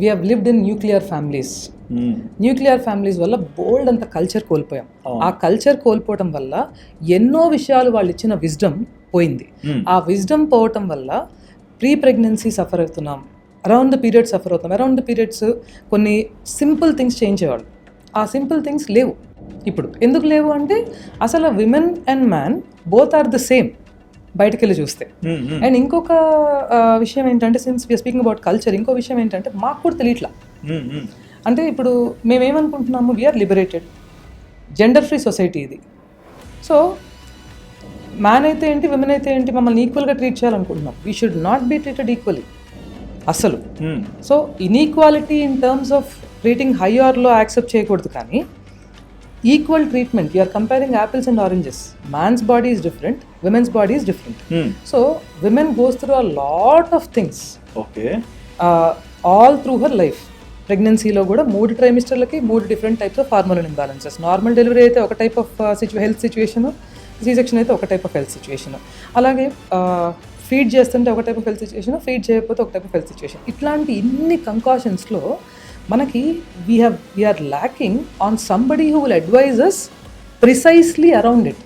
We have lived in nuclear families nuclear families వల్ల బోల్డ్ అంత కల్చర్ కోల్పోయాం. ఆ కల్చర్ కోల్పోవటం వల్ల ఎన్నో విషయాలు వాళ్ళు ఇచ్చిన విజ్డమ్ పోయింది. Hmm. ఆ విజ్డమ్ పోవటం వల్ల ప్రీ ప్రెగ్నెన్సీ సఫర్ అవుతున్నాం. అరౌండ్ ద పీరియడ్ సఫర్ అవుతాం. అరౌండ్ ద పీరియడ్స్ కొన్ని సింపుల్ థింగ్స్ చేయించేవాళ్ళు ఆ సింపుల్ థింగ్స్ లేవు. ఇప్పుడు ఎందుకు లేవు అంటే అసలు women and man both are the same బయటకు వెళ్ళి చూస్తే అండ్ ఇంకొక విషయం ఏంటంటే since we're speaking about culture ఇంకో విషయం ఏంటంటే మాకు కూడా తెలియట్లా. అంటే ఇప్పుడు మేమేమనుకుంటున్నాము we're liberated gender free society ఇది. సో మ్యాన్ అయితే ఏంటి విమెన్ అయితే ఏంటి మమ్మల్ని ఈక్వల్గా ట్రీట్ చేయాలనుకుంటున్నాం. We should not be treated equally అసలు so inequality in terms of treating high ఆర్లో accept చేయకూడదు కానీ equal treatment you are comparing apples and oranges man's body is different women's body is different so women goes through a lot of things okay all through her life ప్రెగ్నెన్సీలో కూడా మూడు ట్రైమిస్టర్లకి మూడు different types of hormonal imbalances normal delivery అయితే ఒక type of సిచ్యు health situation C section అయితే ఒక టైప్ ఆఫ్ హెల్త్ సిచ్యువేషన్ అలాగే ఫీడ్ చేస్తుంటే ఒక type of health situation feed చేయకపోతే ఒక టైప్ ఆఫ్ హెల్త్ సిచ్యువేషన్ ఇట్లాంటి ఇన్ని కంకాషన్స్లో మనకి we have we're lacking on somebody who will advise us precisely around it